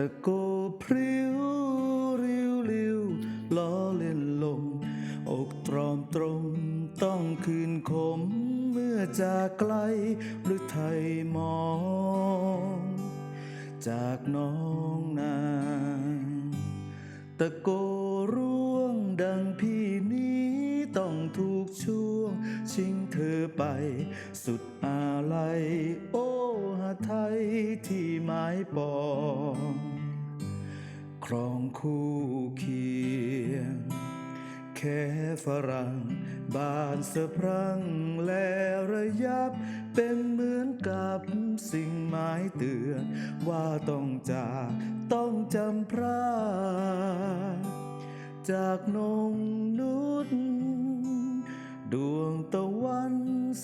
ตะโกพริ้วริ้วริ้วล้อเล่นลมอกตรอมตรมต้องคืนคมเมื่อจากไกลหรือไทยมอง จากน้องนางตะโกร่วงดังพี่นี้ต้องถูกช่วง ชิงเธอไป สุดอาลัยโอ้หาไทยที่หมายปอง ครองคู่เคียง แค่ฝรั่งบานสะพรั่งและระยับ เป็นเหมือนกับสิ่งหมายเตือน ว่าต้องจากต้องจำพระ จากนงนุษดวงตะวัน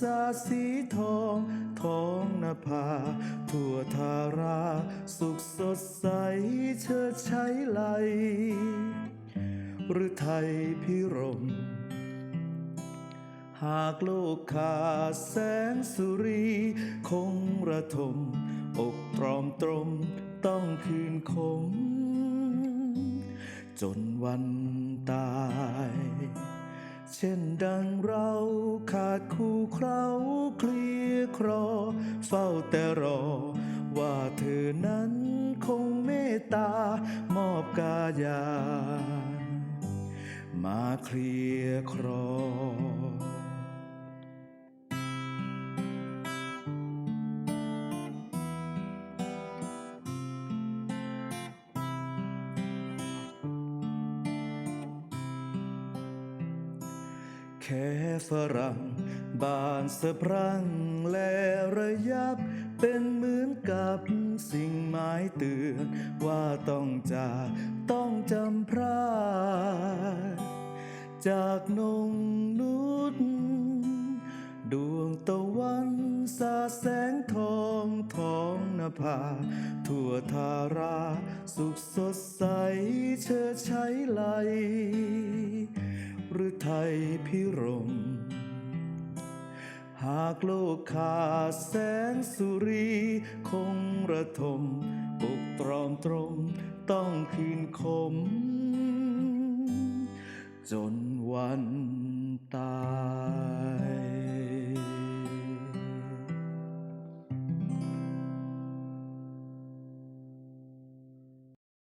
สาสีทอง ภาทั่วทารา สุขสดใสเชิดใช้ไหลหรือไทยพิรม หากโลกขาดแสงสุรี คงระทม อกตรอมตรมต้องคืนคม จนวันตาย เช่นดังเราขาดคู่เคราเคลียร์ครอ เฝ้าแต่รอ ว่าเธอนั้นคงเมตตามอบกายา มาเคลียร์ครอ แค่ฝรั่ง บานสะพรั่งและระยับ เป็นเหมือนกับสิ่งหมายเตือน ว่าต้องจากต้องจำพรากจากนงนุษดวงตะวันสาแสงทองท้องนภา ทั่วทารา สุขสดใสเชิดใช้ไหล หรือไทยพิรม หากโลกขาดแสงสุรี คงระทมปกตรอมตรมต้องคืนคม จนวันตาย